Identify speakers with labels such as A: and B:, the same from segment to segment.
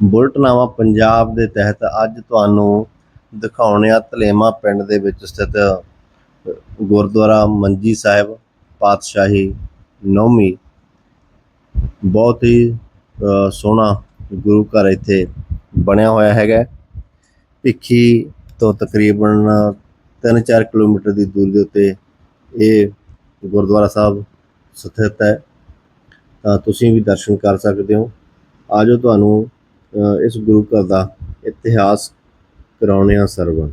A: ਬੁਲਟਨਾਮਾ ਪੰਜਾਬ ਦੇ ਤਹਿਤ ਅੱਜ ਤੁਹਾਨੂੰ ਦਿਖਾਉਣੇ ਆ ਧਲੇਮਾ ਪਿੰਡ ਦੇ ਵਿੱਚ ਸਥਿਤ ਗੁਰਦੁਆਰਾ ਮੰਜੀ ਸਾਹਿਬ, ਪਾਤਸ਼ਾਹੀ ਨੌਵੀਂ ਬਹੁਤ ਹੀ ਸੋਹਣਾ ਗੁਰੂ ਘਰ ਇੱਥੇ ਬਣਿਆ ਹੋਇਆ ਹੈਗਾ। ਭਿੱਖੀ ਤੋਂ ਤਕਰੀਬਨ 3-4 ਕਿਲੋਮੀਟਰ ਦੀ ਦੂਰੀ ਦੇ ਉੱਤੇ ਇਹ ਗੁਰਦੁਆਰਾ ਸਾਹਿਬ ਸਥਿਤ ਹੈ। ਤਾਂ ਤੁਸੀਂ ਵੀ ਦਰਸ਼ਨ ਕਰ ਸਕਦੇ ਹੋ। ਆਜੋ ਤੁਹਾਨੂੰ ਇਸ ਗੁਰੂ ਘਰ ਦਾ ਇਤਿਹਾਸ ਕਰਾਉਣੇ ਆ ਸਰਵਣ।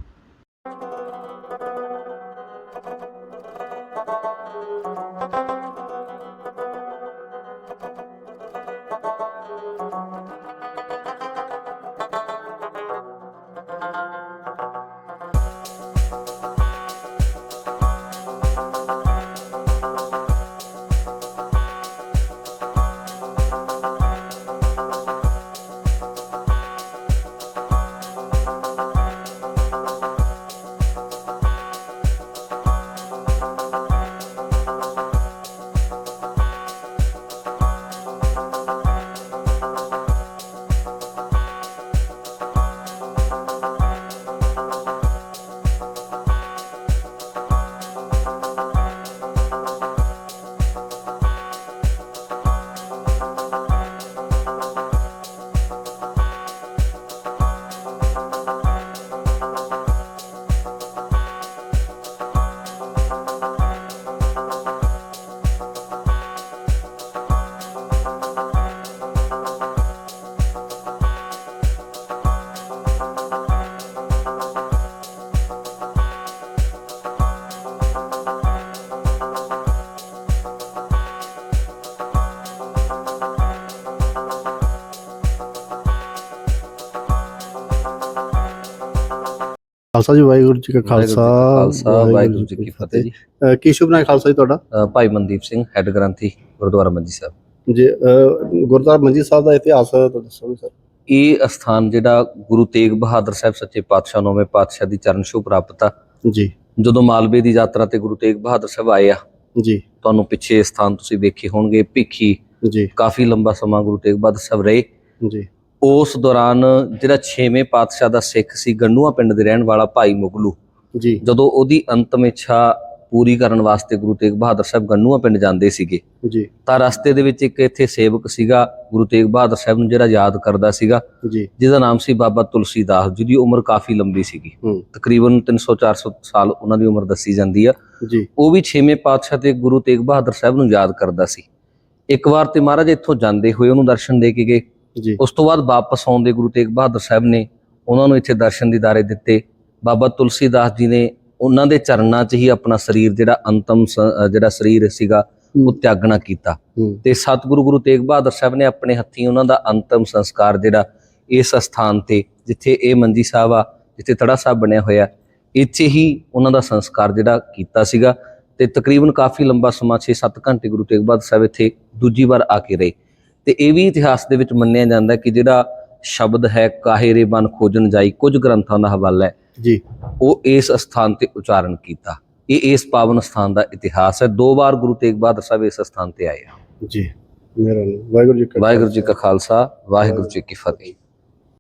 A: ਖਾਲਸਾ ਜੀ ਵਾਹਿਗੁਰੂ ਜੀ ਕਾ ਖਾਲਸਾ
B: ਖਾਲਸਾ ਵਾਹਿਗੁਰੂ ਜੀ ਕੀ ਫਤਿਹ ਜੀ।
A: ਕੀ ਸ਼ੁਭ ਨਾਮ ਖਾਲਸਾ ਜੀ ਤੁਹਾਡਾ?
B: ਭਾਈ ਮਨਦੀਪ ਸਿੰਘ ਹੈੱਡ ਗ੍ਰੰਥੀ ਗੁਰਦੁਆਰਾ ਮੰਜੀ ਸਾਹਿਬ।
A: ਜੀ ਗੁਰਦੁਆਰਾ ਮੰਜੀ ਸਾਹਿਬ ਦਾ ਇਤਿਹਾਸ ਦੱਸੋ ਸਰ।
B: ਇਹ ਅਸਥਾਨ ਜਿਹੜਾ ਗੁਰੂ ਤੇਗ ਬਹਾਦਰ ਸਾਹਿਬ ਸੱਚੇ ਪਾਤਸ਼ਾਹ ਨੌਵੇਂ ਪਾਤਸ਼ਾਹ ਦੀ ਚਰਨ ਛੋਹ ਪ੍ਰਾਪਤ ਆ।
A: ਜੀ।
B: ਜਦੋਂ ਮਾਲਵੇ ਦੀ ਯਾਤਰਾ ਤੇ ਗੁਰੂ ਤੇਗ ਬਹਾਦਰ ਸਾਹਿਬ ਆਏ ਆ
A: ਜੀ।
B: ਤੁਹਾਨੂੰ ਪਿੱਛੇ ਸਥਾਨ ਤੁਸੀਂ ਵੇਖੇ ਹੋਣਗੇ ਭਿੱਖੀ
A: ਜੀ।
B: ਕਾਫੀ ਲੰਬਾ ਸਮਾਂ ਗੁਰੂ ਤੇਗ ਬਹਾਦਰ ਸਾਹਿਬ ਰਹੇ।
A: ਜੀ।
B: ਉਸ ਦੌਰਾਨ ਜਿਹੜਾ 6ਵੇਂ ਪਾਤਸ਼ਾਹ ਦਾ ਸਿੱਖ ਸੀ ਗੰਡੂਆ ਪਿੰਡ ਦੇ ਰਹਿਣ ਵਾਲਾ ਭਾਈ ਮੁਗਲੂ
A: ਜੀ।
B: ਜਦੋਂ ਉਹਦੀ ਅੰਤਮ ਇੱਛਾ ਪੂਰੀ ਕਰਨ ਵਾਸਤੇ ਗੁਰੂ ਤੇਗ ਬਹਾਦਰ ਸਾਹਿਬ ਗੰਡੂਆ ਪਿੰਡ ਜਾਂਦੇ ਸੀਗੇ
A: ਜੀ।
B: ਤਾਂ ਰਸਤੇ ਦੇ ਵਿੱਚ ਇੱਕ ਇੱਥੇ ਸੇਵਕ ਸੀਗਾ ਗੁਰੂ ਤੇਗ ਬਹਾਦਰ ਸਾਹਿਬ ਨੂੰ ਜਿਹੜਾ ਯਾਦ ਕਰਦਾ ਸੀਗਾ
A: ਜੀ।
B: ਜਿਹਦਾ ਨਾਮ ਸੀ ਬਾਬਾ ਤੁਲਸੀਦਾਸ ਜਿਹਦੀ ਉਮਰ ਕਾਫੀ ਲੰਬੀ ਸੀਗੀ। ਤਕਰੀਬਨ 300 400 ਸਾਲ ਉਹਨਾਂ ਦੀ ਉਮਰ ਦੱਸੀ ਜਾਂਦੀ ਆ।
A: ਜੀ।
B: ਉਹ ਵੀ 6ਵੇਂ ਪਾਤਸ਼ਾਹ ਤੇ ਗੁਰੂ ਤੇਗ ਬਹਾਦਰ ਸਾਹਿਬ ਨੂੰ ਯਾਦ ਕਰਦਾ ਸੀ। ਇੱਕ ਵਾਰ ਤੇ ਮਹਾਰਾਜ ਇੱਥੋਂ ਜਾਂਦੇ ਹੋਏ ਉਹਨੂੰ ਦਰਸ਼ਨ ਦੇ ਕੇ ਗਏ। ਉਸ ਤੋਂ ਬਾਅਦ ਵਾਪਸ ਆਉਂਦੇ ਗੁਰੂ ਤੇਗ ਬਹਾਦਰ ਸਾਹਿਬ ਨੇ ਉਹਨਾਂ ਨੂੰ ਇੱਥੇ ਦਰਸ਼ਨ ਦੀਦਾਰੇ ਦਿੱਤੇ। ਬਾਬਾ ਤੁਲਸੀਦਾਸ ਜੀ ਨੇ ਉਹਨਾਂ ਦੇ ਚਰਨਾਂ 'ਚ ਹੀ ਆਪਣਾ ਸਰੀਰ ਜਿਹੜਾ ਅੰਤਮ ਜਿਹੜਾ ਸਰੀਰ ਸੀਗਾ ਉਹ ਤਿਆਗਣਾ ਕੀਤਾ। ਤੇ ਸਤਿਗੁਰੂ ਗੁਰੂ ਤੇਗ ਬਹਾਦਰ ਸਾਹਿਬ ਨੇ ਆਪਣੇ ਹੱਥੀਂ ਉਹਨਾਂ ਦਾ ਅੰਤਮ ਸੰਸਕਾਰ ਜਿਹੜਾ ਇਸ ਸਥਾਨ ਤੇ ਜਿੱਥੇ ਇਹ ਮੰਜੀ ਸਾਹਿਬ ਆ ਜਿੱਥੇ ਥੜਾ ਸਾਹਿਬ ਬਣਿਆ ਹੋਇਆ ਇੱਥੇ ਹੀ ਉਹਨਾਂ ਦਾ ਸੰਸਕਾਰ ਜਿਹੜਾ ਕੀਤਾ ਸੀਗਾ। ਤੇ ਤਕਰੀਬਨ ਕਾਫੀ ਲੰਬਾ ਸਮਾਂ 6-7 ਘੰਟੇ ਗੁਰੂ ਤੇਗ ਬਹਾਦਰ ਸਾਹਿਬ ਇੱਥੇ ਦੂਜੀ ਵਾਰ ਆ ਕੇ ਰਹੇ। ਤੇ ਇਹ ਵੀ ਇਤਿਹਾਸ ਦੇ ਵਿੱਚ ਮੰਨਿਆ ਜਾਂਦਾ ਕਿ ਜਿਹੜਾ ਸ਼ਬਦ ਹੈ ਕਾਹੇ ਰੇ ਬਨ ਖੋਜਣ ਜਾਈ ਕੁਝ ਗ੍ਰੰਥਾਂ ਦਾ ਹਵਾਲਾ ਹੈ।
A: ਜੀ।
B: ਉਹ ਇਸ ਸਥਾਨ ਤੇ ਉਚਾਰਨ ਕੀਤਾ। ਇਹ ਇਸ ਪਾਵਨ ਸਥਾਨ ਦਾ ਇਤਿਹਾਸ ਹੈ। ਦੋ ਵਾਰ ਗੁਰੂ ਤੇਗ ਬਹਾਦਰ ਸਾਹਿਬ ਇਸ ਸਥਾਨ ਤੇ ਆਏ
A: ਜੀ। ਮੇਰਾ ਵਾਹਿਗੁਰੂ ਜੀ ਕਾ
B: ਵਾਹਿਗੁਰੂ ਜੀ ਕਾ ਖਾਲਸਾ ਵਾਹਿਗੁਰੂ ਜੀ ਕੀ ਫਤਿਹ।